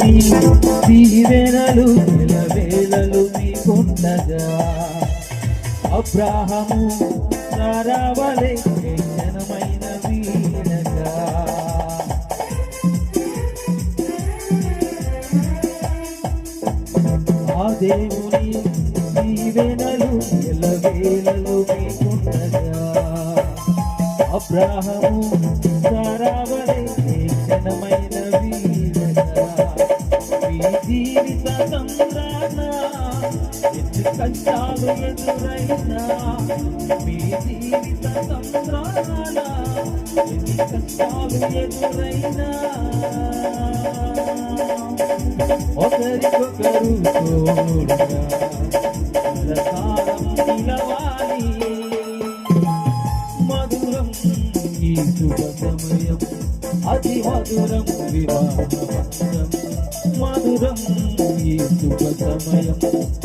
దేవుని దీవెనలు వేలవేలలు మీకుండగా. అబ్రాహము నరవలే జనమైన వీడగా ఆ దేవుని దీవెనలు ఎల్లవేళలు మీకుండగా. అబ్రాహము నరవలే జనమైన జీవిత సంద్రాన ఎన్ని కష్టాలు ఎదురైనా మీ జీవిత సంద్రాన ఎన్ని కష్టాలు ఎదురైనా ఒకరికొకరు నిలవాలి మధురం ఈ శుభ సమయం అతి మధురం వివాహ మధురం శుభ సమయం